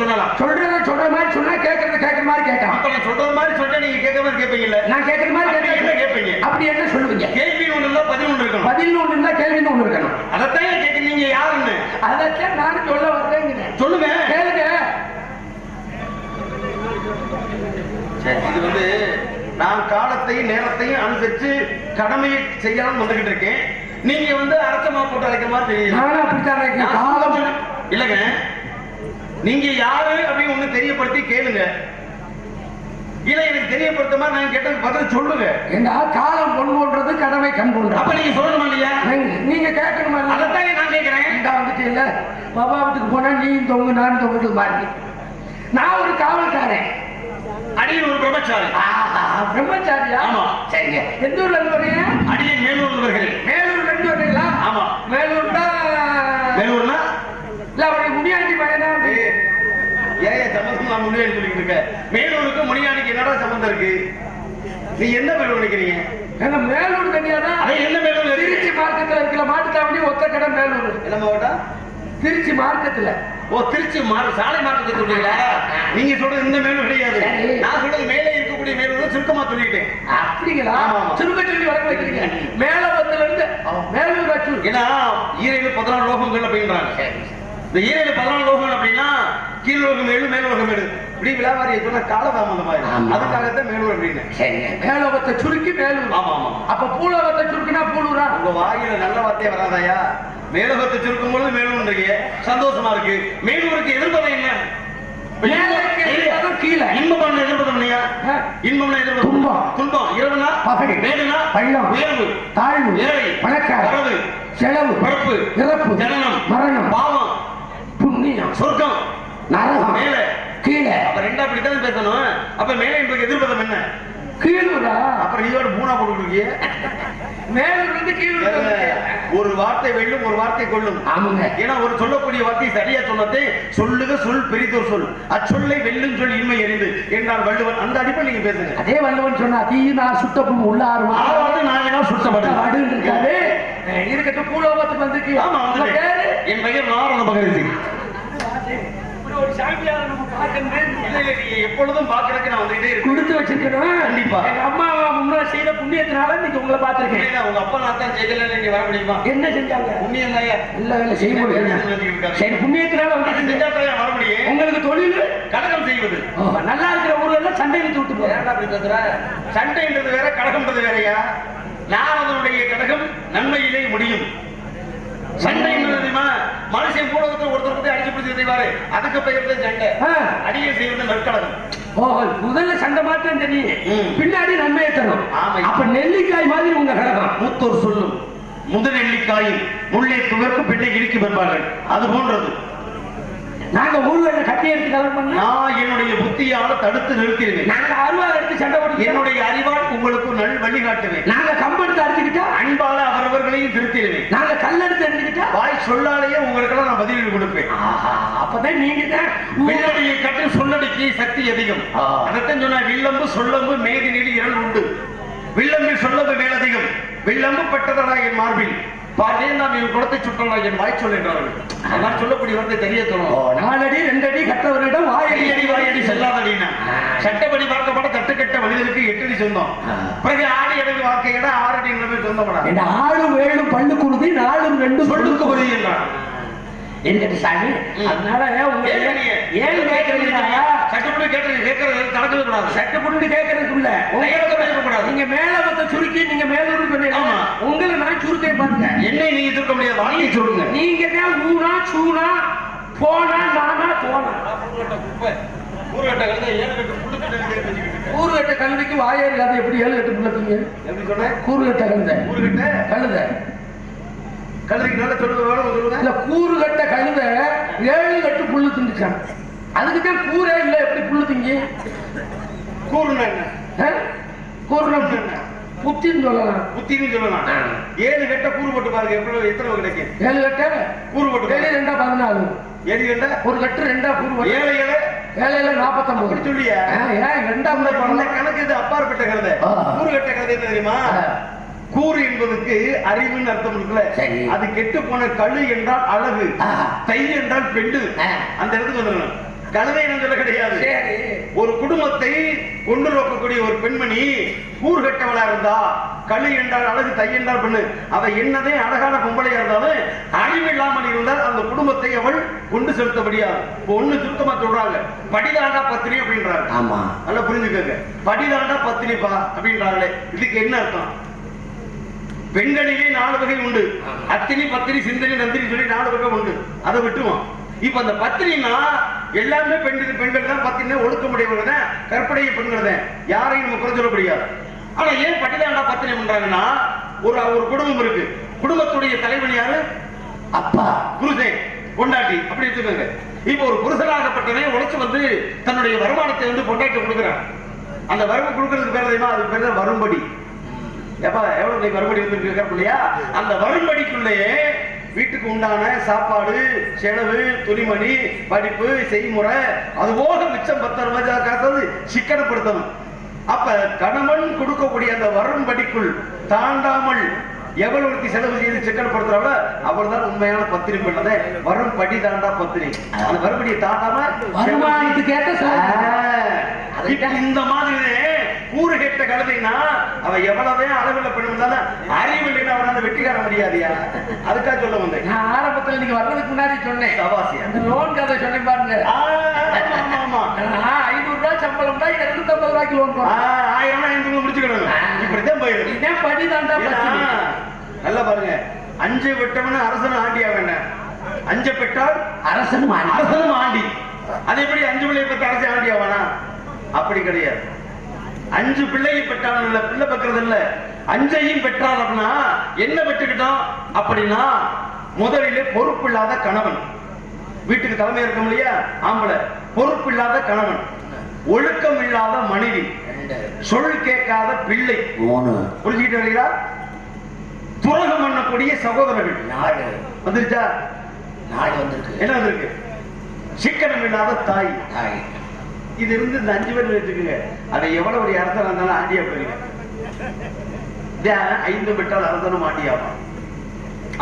சொல்லலாம். சொல்றத சொல்ற மாதிரி சொன்னா கேட்கறத கேட்கற மாதிரி கேட்கலாம். அப்ப நான் சொல்றது மாதிரி சொன்னா நீங்க கேட்க மாதிரி கேட்பீங்கல்ல. நான் கேட்கற மாதிரி கேட்க கேட்பீங்க? அப்படி என்ன சொல்லுவீங்க? கேள்வி ஒண்ணு இல்ல பதில் ஒண்ணு இருக்கணும். பதில் ஒண்ணு இருந்தா கேள்வின்னு ஒண்ணு இருக்கணும். அதைத்தான் கேட்க நீங்க யாருன்னு அதைத்தான் நானும் சொல்ல வர்றேங்கிறேன் சொல்லுங்க. கேளுங்க. சரி, இது வந்து நான் காலத்தையும் நேரத்தையும் அனுசரிச்சு கடமையை செய்யலாம் வந்துகிட்டு இருக்கேன். நீங்க வந்து அரசமா போட்டு அழைக்கிற மாதிரி தெரியல. நானும் அப்படித்தான் இருக்கேன். நான் காலம். இல்லைங்க. நீங்க யாரு அப்படின்னு ஒண்ணு தெரியப்படுத்தி கேளுங்க. இல்ல எனக்கு தெரியப்படுத்த மாதிரி நான் கேட்டதுக்கு பதில் சொல்லுங்க. ஏண்டா காலம் பொன் போன்றது கடமை கண் அப்ப போன்றது நீங்க சொல்லணுமா இல்லையா? நீங்க- கேட்கணுமா? அதைத்தான் நான் கேட்கிறேன். இந்தா வந்துட்டு இல்ல? பாபா வீட்டுக்கு போனா நீ தொங்கு நான் தொங்குது மாதிரி. நான் ஒரு காவல்காரன். அடியில் ஒரு பிரம்மச்சாரி. ஆஹா, பிரம்மச்சாரியா? ஆமா. சரிங்க. எந்த ஊர்ல இருந்து வரீங்க? அடியில் மேலூர்வர்கள் மேலூர்ல இருந்து வரீங்களா? ஆமா. மேலூர்னா மேலூர்னா இல்ல அவருடைய முனியாண்டி பையனா ஏன் சம்பந்தம் நான் சொல்லிட்டு இருக்க. மேலூருக்கு முனியானிக்கு என்னடா சம்பந்தம் இருக்கு? நீ எந்த மேலூர் நினைக்கிறீங்க? மேலூர் தனியாதான் அது எந்த மேலூர்? திருச்சி மார்க்கத்துல இருக்கிற மாட்டுத்தாவணி ஒத்த கடை மேலூர். என்ன மாவட்டம் திருச்சி மார்க்கத்துல. ஓ திருச்சி மாறு சாலை மாற்றத்தை சொல்றீங்களா? நீங்க சொல்றது இந்த மேலும் கிடையாது. நான் சொல்றது மேலே இருக்கக்கூடிய மேலும் சுருக்கமா சொல்லிட்டேன். அப்படிங்களா. சுருக்க சொல்லி வளர்க்க வைக்கிறீங்க. மேலவத்துல இருந்து மேலூர் ஏன்னா ஈரேழு பதினாலு லோகங்கள் அப்படின்றாங்க இந்த ஈரேழு பதினாலு லோகங்கள் அப்படின்னா கீழ் லோகம் ஏழு மேல் லோகம் ஏழு. இப்படி விழாவாரி சொன்னா காலதாமதம் மாதிரி. அதுக்காகத்தான் மேலூர் அப்படின்னு. மேலோகத்தை சுருக்கி மேலூர் ஆமா ஆமா அப்ப பூலோகத்தை சுருக்கினா பூலூரா? உங்க வாயில நல்ல வார்த்தையே வராதாயா? மேலோகத்தை சுருக்கும் பொழுது மேலூர்ன்றீங்க சந்தோஷமா இருக்கு. மேலூருக்கு எதிர்ப்பதம் என்ன? கீழே. இன்பமான எதிர்ப்பதம் இல்லையா ஆ. இன்பம்னா எதிர்ப்பதம் துன்பம். துன்பம். இரவுனா? பகை. மேலுனா பள்ளம். உயர்வு. தாழ்வு. ஏழை. பணக்கார செலவு. பிறப்பு. இறப்பு. ஜனனம். மரணம். பாவம். புண்ணியம் சொர்க்கம். நரகம். மேல. கீழே. அப்ப ரெண்டா அப்படித்தான் பேசணும். அப்ப மேலே என்பது எதிர்ப்பதம் என்ன? கீழூரா? அப்புறம் நீயோட மூணா போட்டு இருக்கீங்க மேலூர் இருந்து கீழூர் ஒரு வார்த்தை வெல்லும் ஒரு வார்த்தை கொள்ளும் ஆமாங்க. ஏன்னா ஒரு சொல்லக்கூடிய வார்த்தை சரியா சொன்னதே சொல்லுக சொல் பெரிதோர் சொல். அச்சொல்லை வெல்லும் சொல் இன்மை எரிந்து என்றால் வள்ளுவன். அந்த அடிப்படை நீங்க பேசுங்க. அதே வல்லவன் சொன்னா தீ நான் சுத்தப்பும் உள்ள ஆறுவா ஆறாவது நான் வேணா சுத்தப்படும் அடுன்னு இருக்காரு அஹ் இருக்கட்டும் பூலோகத்துக்கு வந்துருக்கு ஆமா என் பெயர் நாரண பகவதி ஒரு சாமியாரை நம்ம பார்க்கணுமே எப்பொழுதும் பாக்குறதுக்கு நான் வந்துகிட்டே இருக்கேன். கொடுத்து வச்சிருக்கணும் கண்டிப்பா. எங்க அம்மா முன்னாடி செய்த புண்ணியத்தினால இன்னைக்கு உங்களை பார்த்திருக்கேன். உங்க அப்பா நான் தான் செய்யல நீங்க வர முடியுமா? என்ன செஞ்சாங்க? புண்ணியம் தாயா இல்ல இல்ல செய்ய முடியல சரி புண்ணியத்தினால வந்து செஞ்சா தாயா வர முடியும். உங்களுக்கு தொழில்? கடகம் செய்வது. நல்லா இருக்கிற ஊர்ல சண்டை விட்டு விட்டு போறேன். அப்படி பேசுற? சண்டைன்றது வேற கடகம்ன்றது வேறயா? நான் அதனுடைய கடகம் நன்மையிலே முடியும். சண்டைன்றது தெரியுமா? மனுஷன் கூட ஒருத்தர் பத்தி அடிச்சு பிடிச்சு செய்வாரு அதுக்கு பெயர் தான் சண்டை. அடியை செய்வது நற்கடகம் ஓ முதல்ல சண்டை மாத்திரம் தெரியும். பின்னாடி நன்மையை தரும். அப்ப நெல்லிக்காய் மாதிரி உங்க கழகம் மூத்தோர் சொல்லும் முதநெல்லிக்காயும் முள்ளே துவர்க்கு பெண்ணை இடிக்கும் என்பார்கள். அது போன்றது. நாங்க ஊர்ல கட்டி எடுத்து கலர் பண்ணா? நான் என்னுடைய புத்தியால தடுத்து நிறுத்திடுவேன். நாங்க அருவா எடுத்து சண்டை போட்டு என்னுடைய அறிவால் உங்களுக்கு நல் வழிகாட்டுவேன் நாங்க கம்பெடுத்து அடிச்சுக்கிட்டா? அன்பால அவரவர்களையும் திருத்திடுவேன். நாங்க கல்லெடுத்து எடுத்துக்கிட்டா வாய் சொல்லாலேயே உங்களுக்கெல்லாம் நான் பதில் கொடுப்பேன். ஆஹா, அப்பதான் நீங்க தான் வில்லடியை கட்டு சொல்லடிக்கு சக்தி அதிகம். அதைத்தான் சொன்ன வில்லம்பு சொல்லம்பு மேதி நெடி இரண்டு உண்டு. வில்லம்பில் சொல்லம்பு மேலதிகம். வில்லம்பு பட்டதடா என் மார்பில். பாடே நாம் என் குளத்தை சுற்றலா என் வாய் சொல் என்றார்கள் அதான் சொல்லக்கூடிய வார்த்தை தெரிய சொல்லணும் நாலடி ரெண்டடி கற்றவரிடம் வாயடி அடியடி வாயடி செல்லாதடினா சட்டப்படி பார்க்கப்பட தட்டுக்கட்ட மனிதனுக்கு எட்டடி சொந்தம். பிறகு ஆடி அடங்கு வாக்கையிட ஆறடி நிலைமை சொந்தப்படா ஆளும் ஏழும் பல்லு குருதி நாலும் ரெண்டும் சொல்லுக்கு உறுதி என்றான் இருக்கட்டு சாமி. அதனால. ஏன் கேட்கறீங்க சட்டப்படி கேட்டது கேட்கறது தடக்கவே கூடாது. சட்டப்பட்டு கேட்கறதுக்குள்ள கையெழுத்து பேசக்கூடாது. நீங்க மேலவத்தை சுருக்கி நீங்க மேலூர் சொன்னீங்க ஆமா. உங்களை நான் சுருக்கே பாருங்க. என்னை நீங்க திருக்க முடியாது வாங்கி சொல்லுங்க நீங்க தான் ஊனா சூனா போனா நானா போனா. கூறுகட்ட கழுதைக்கு வாயே இல்லாத எப்படி ஏழு கட்டு புள்ளத்தீங்க எப்படி சொன்னேன்? கூறுகட்ட கழுதை. ஊர்கிட்ட கழுதை. கழுதைக்கு நல்லா சொல்லுங்க சொல்லுங்க இல்ல கூறுகட்ட கழுதை ஏழு கட்டு புல்லு திண்டுச்சான் அதுக்கு தான் கூரே இல்ல எப்படி புல்லு திங்கி? கூறுனா என்ன? கூறுனா புத்தின்னு சொல்லலாம். புத்தின்னு சொல்லலாம். ஏழு கட்ட கூறு போட்டு பாருங்க எவ்வளவு எத்தனை கிடைக்கும் ஏழு கட்ட? கூறு போட்டு ஏழு. ரெண்டா பதினாலு. ஏழு கட்ட ஒரு கட்டு ரெண்டா கூறு ஏழு ஏழு? ஏழையில நாற்பத்தொன்பது சொல்லியா? ஏன் ரெண்டாம் கணக்கு இது அப்பாற்பட்ட கழுதை. கூறு கட்ட கழுதை என்ன தெரியுமா. கூறு என்பதுக்கு அறிவுன்னு அர்த்தம் இருக்குல்ல. அது கெட்டு போன கழு என்றால் அழகு. தை என்றால் பெண்டு. அந்த இடத்துக்கு வந்துடணும். கழுதை சொல்ல கிடையாது. ஒரு குடும்பத்தை கொண்டு நோக்கக்கூடிய ஒரு பெண்மணி கூறுகட்டவளா இருந்தா களி என்றால் அழகு தை என்றால் பெண்ணு. அவ என்னதே அழகான பொம்பளையா இருந்தாலும் அழிவில்லாமல் இருந்தால் அந்த குடும்பத்தை அவள் கொண்டு செலுத்த முடியாது இப்ப ஒண்ணு சுத்தமா சொல்றாங்க. படிதாண்டா பத்தினி அப்படின்றாங்க. ஆமா. நல்லா புரிஞ்சுக்கோங்க. படிதாண்டா பத்தினிப்பா அப்படின்றாங்களே. இதுக்கு என்ன அர்த்தம்? பெண்களிலே நாலு வகை உண்டு. அத்தினி பத்தினி சிந்தனி நந்தினி சொல்லி நாலு வகை உண்டு. அதை விட்டுவோம் இப்ப அந்த பத்தினினா எல்லாமே பெண்கள் பெண்கள் தான். பத்தினா ஒழுக்கமுடையவங்க தான் கற்படைய பெண்கள் தான் யாரையும் நம்ம குறை சொல்ல முடியாது. ஆனா ஏன் பட்டிதாண்டா பத்தினி பண்றாங்கன்னா ஒரு ஒரு குடும்பம் இருக்கு. குடும்பத்துடைய தலைவன் யாரு? அப்பா புருஷன் பொண்டாட்டி. அப்படி வச்சுக்கோங்க. இப்போ ஒரு புருஷனாகப்பட்டவன் உழைச்சு வந்து தன்னுடைய வருமானத்தை வந்து பொண்டாட்டி கொடுக்குறான். அந்த வரம்பு கொடுக்கறதுக்கு பேர் தெரியுமா? அதுக்கு பேர் வரும்படி. எப்பா எவ்வளவு வந்து கேட்கறப்ப இல்லையா அந்த வரும்படிக்குள்ளேயே வீட்டுக்கு உண்டான சாப்பாடு செலவு துணிமணி படிப்பு செய்முறை அது போக மிச்சம் பத்து ரூபாய் காசு சிக்கனப்படுத்தணும். அப்ப கணவன் கொடுக்கக்கூடிய அந்த வரும்படிக்குள் தாண்டாமல் எவ்வளவுக்கு செலவு செய்து சிக்கனப்படுத்துறாங்களோ அவள் தான் உண்மையான பத்திரி பண்ணதை வரும் படி தாண்டா பத்திரி அந்த வரும்படியை தாண்டாம வருமானத்துக்கு இந்த மாதிரி கூறு கெட்ட கழுதைனா அவ எவ்வளவே அளவில் பெண்ணுனாலும் அறிவில் அவனால வெட்டிக்கார முடியாதியா. அதுக்காக சொல்ல வந்தேன். நான் ஆரம்பத்துல நீங்க வர்றதுக்கு முன்னாடி சொன்னேன். சபாசியா. அந்த லோன் கதை சொன்னேன் பாருங்க. ஐநூறு ரூபாய் சம்பளம் தான் இருநூத்தி ஐம்பது ரூபாய்க்கு லோன் ஆயிரம் ரூபாய் ஐந்து முடிச்சுக்கணும். இப்படித்தான் போயிடும். இதே படி ஏன்னா, நல்லா பாருங்க. அஞ்சு விட்டவன அரசன் ஆண்டியா வேண்டாம் அஞ்ச பெற்றால் அரசனும் ஆண்டி. அதே எப்படி அஞ்சு பிள்ளையை பெற்ற அரசு ஆண்டியா வேணா அப்படி கிடையாது. அஞ்சு பிள்ளையை பெற்றாலும் இல்ல பிள்ளை பெற்றது இல்ல அஞ்சையும் பெற்றால் அப்படின்னா என்ன பெற்றுக்கிட்டோம்? அப்படின்னா முதலிலே பொறுப்பில்லாத கணவன். வீட்டுக்கு தலைமை இருக்கும் இல்லையா? ஆம்பளை. பொறுப்பில்லாத கணவன். ஒழுக்கம் இல்லாத மனைவி. சொல் கேட்காத பிள்ளை. புரிஞ்சுக்கிட்டு வரீங்களா துரோகம் பண்ணக்கூடிய சகோதரர்கள். நாலு. வந்துருச்சா? நாலு வந்திருக்கு. என்ன வந்திருக்கு? சிக்கனம் இல்லாத தாய். தாய். இது இருந்து இந்த அஞ்சு பேர் வச்சுக்கோங்க. அதை எவ்வளவு ஒரு அரசன் இருந்தாலும் ஆண்டியா போயிருங்க ஐந்து பெற்றால் அரசனும் ஆண்டியாவான்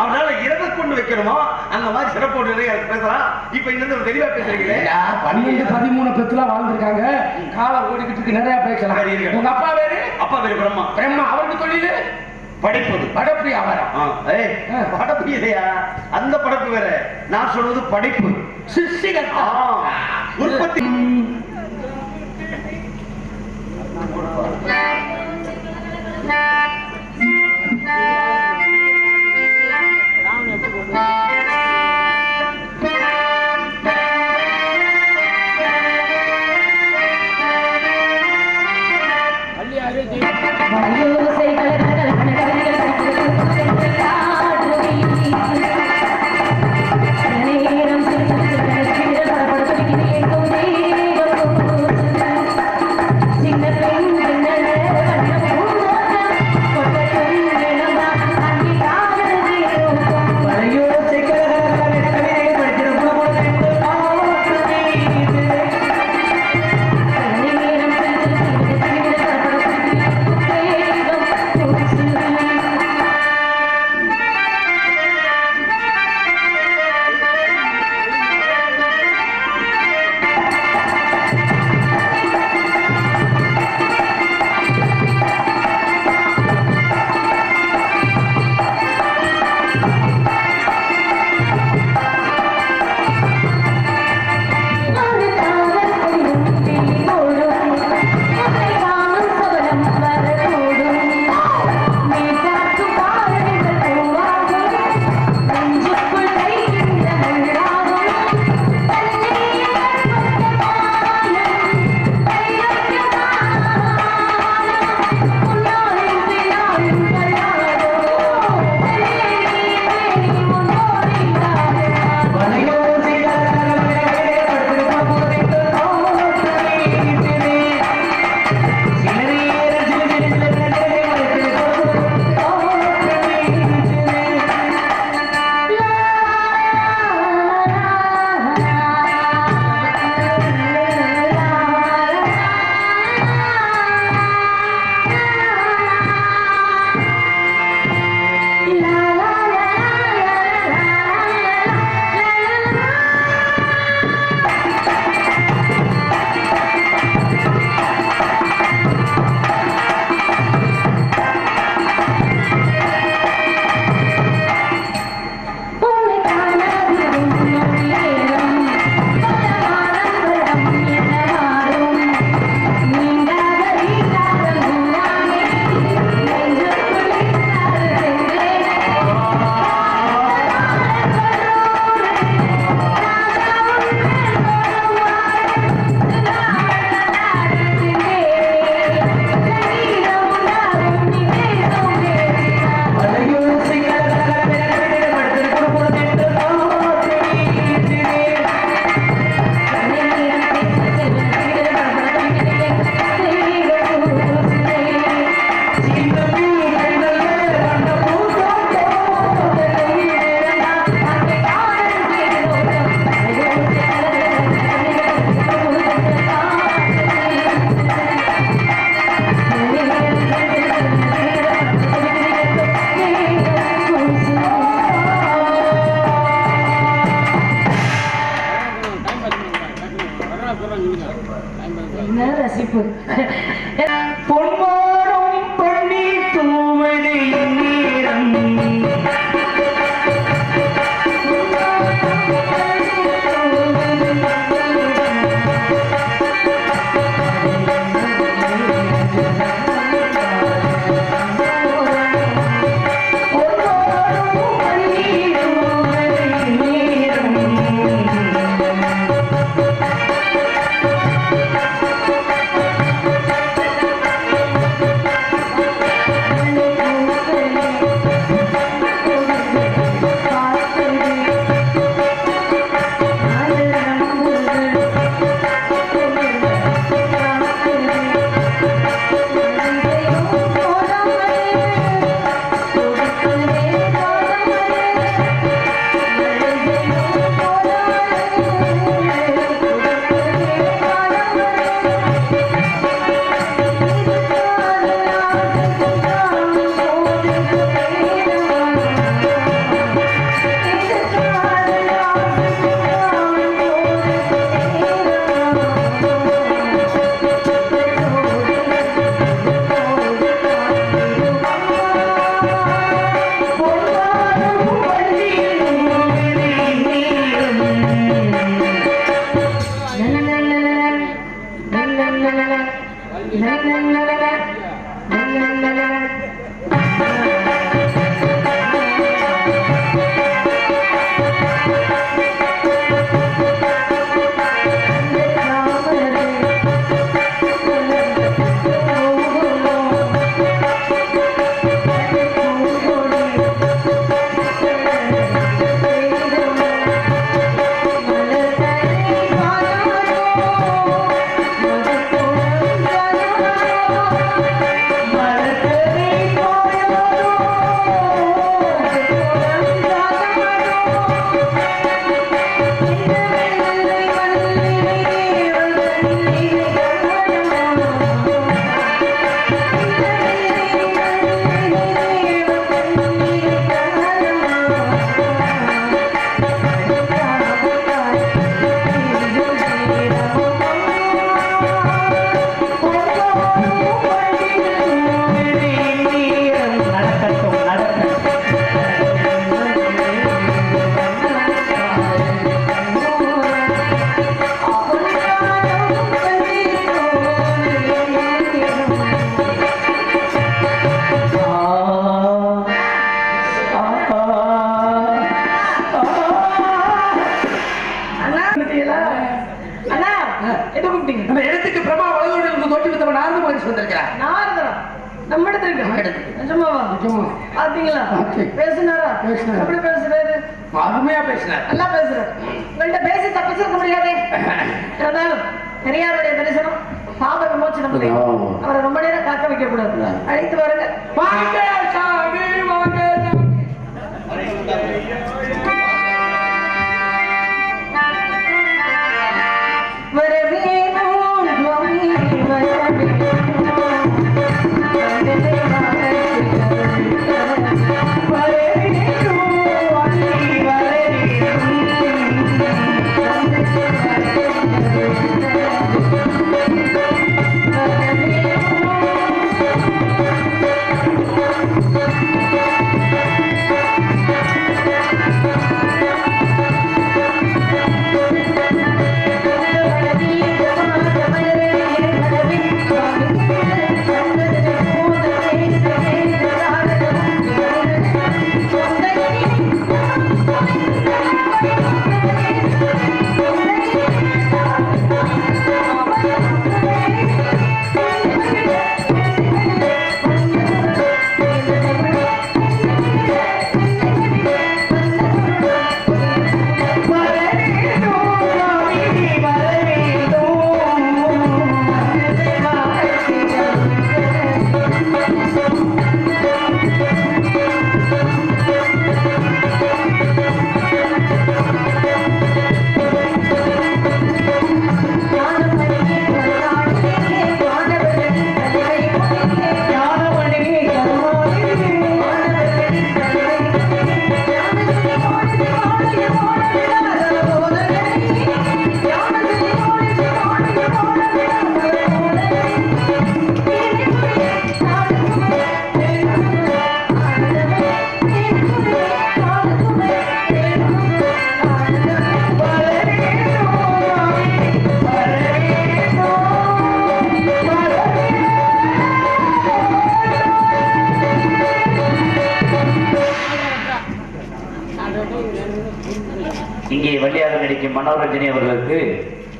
அவனால எதை கொண்டு வைக்கணுமோ? அந்த மாதிரி சிறப்போடு நிறைய பேசலாம் இப்ப ஒரு தெளிவா பேசுறீங்களே? பன்னெண்டு பதிமூணு பெத்துலாம் வாழ்ந்திருக்காங்க. காலம் ஓடிக்கிட்டு இருக்கு நிறைய பேசலாம். உங்க அப்பா பேரு அப்பா பேரு பிரம்மா. பிரம்மா அவருக்கு தொழிலு? படிப்பது. படப்பி ஏய், படப்பு இல்லையா? அந்த படப்பு வேற. நான் சொல்றது படிப்பு. சிஷ்டிகள் ஆ, உற்பத்தி வயோசை என்ன ரசிப்பு பொன்மானம் பண்ணி நிஜமாவா? நிஜமா. பாத்தீங்களா? பார்த்தேன். பேசுனாரா? பேசினாரு. எப்படி பேசுறாரு? அருமையா பேசினார். நல்லா பேசுறாரு. உங்கள்ட்ட பேசி தப்பிச்சிருக்க முடியாதே. இருந்தாலும் பெரியாருடைய தரிசனம் பாப விமோச்சனம். அவரை ரொம்ப நேரம் காக்க வைக்க கூடாது அழைத்து வாருங்க. சாமி வாங்க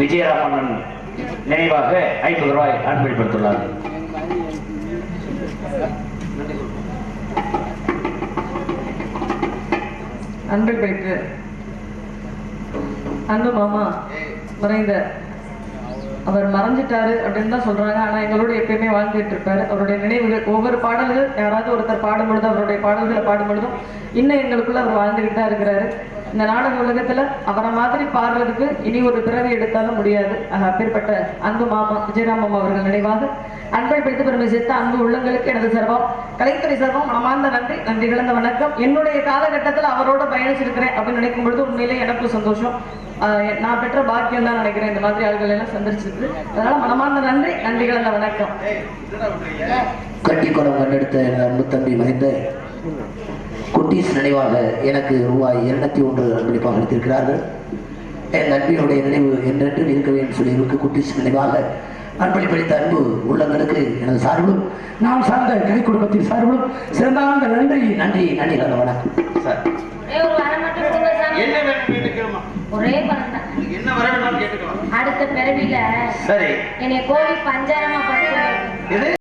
விஜயராமன் நினைவாக ஐம்பது ரூபாய் அன்பளிப்படுத்துள்ளார் அன்பு பெற்று அன்பு மாமா மறைந்த அவர் மறைஞ்சிட்டாரு அப்படின்னு தான் சொல்றாங்க. ஆனா எங்களோட எப்பயுமே வாழ்ந்துட்டு இருப்பாரு. அவருடைய நினைவுகள் ஒவ்வொரு பாடல்கள் யாராவது ஒருத்தர் பாடும் பொழுது அவருடைய பாடல்களை பாடும் பொழுதும் இன்னும் எங்களுக்குள்ள அவர் வாழ்ந்துகிட்டு தான் இருக்கிறாரு. இந்த நாடக உலகத்துல அவரை மாதிரி பாடுறதுக்கு இனி ஒரு பிறவி எடுத்தாலும் முடியாது. அப்பேற்பட்ட அன்பு மாமா விஜயராமம் அவர்கள் நினைவாக. அன்பை பிடித்து பெருமை சேர்த்த அன்பு உள்ளங்களுக்கு எனது சர்வம். கலைத்துறை சர்வம் மனமார்ந்த நன்றி நன்றி கலந்த வணக்கம். என்னுடைய காலகட்டத்தில் அவரோட பயணிச்சிருக்கிறேன் அப்படின்னு நினைக்கும் பொழுது உண்மையிலே எனக்கு சந்தோஷம். நான் பெற்ற பாக்கியம் தான் நினைக்கிறேன். இந்த மாதிரி ஆள்கள் எல்லாம் சந்திச்சிருக்கு. அதனால மனமார்ந்த நன்றி நன்றி கலந்த வணக்கம். கட்டிக்குளம் கண்டெடுத்த அன்பு தம்பி மகிந்த குட்டீஸ் நினைவாக எனக்கு ரூபாய் இருநூத்தி ஒன்று அன்பளிப்பாக அளித்திருக்கிறார்கள். என் நண்பியுடைய நினைவு என்றென்றும் இருக்க வேண்டும் சொல்லியிருக்கு. குட்டீஸ் நினைவாக அன்பளிப்பளித்த அன்பு உள்ளங்களுக்கு எனது சார்பிலும் நாம் சார்ந்த கலை குடும்பத்தின் சார்பிலும் சிறந்தார்ந்த நன்றி நன்றி நன்றி கலந்த வணக்கம். சார். ஒரே. என்ன வர வேண்டாம் கேட்டுக்கலாம். அடுத்த பிறவில சரி. என்னை கோழி பஞ்சாரமா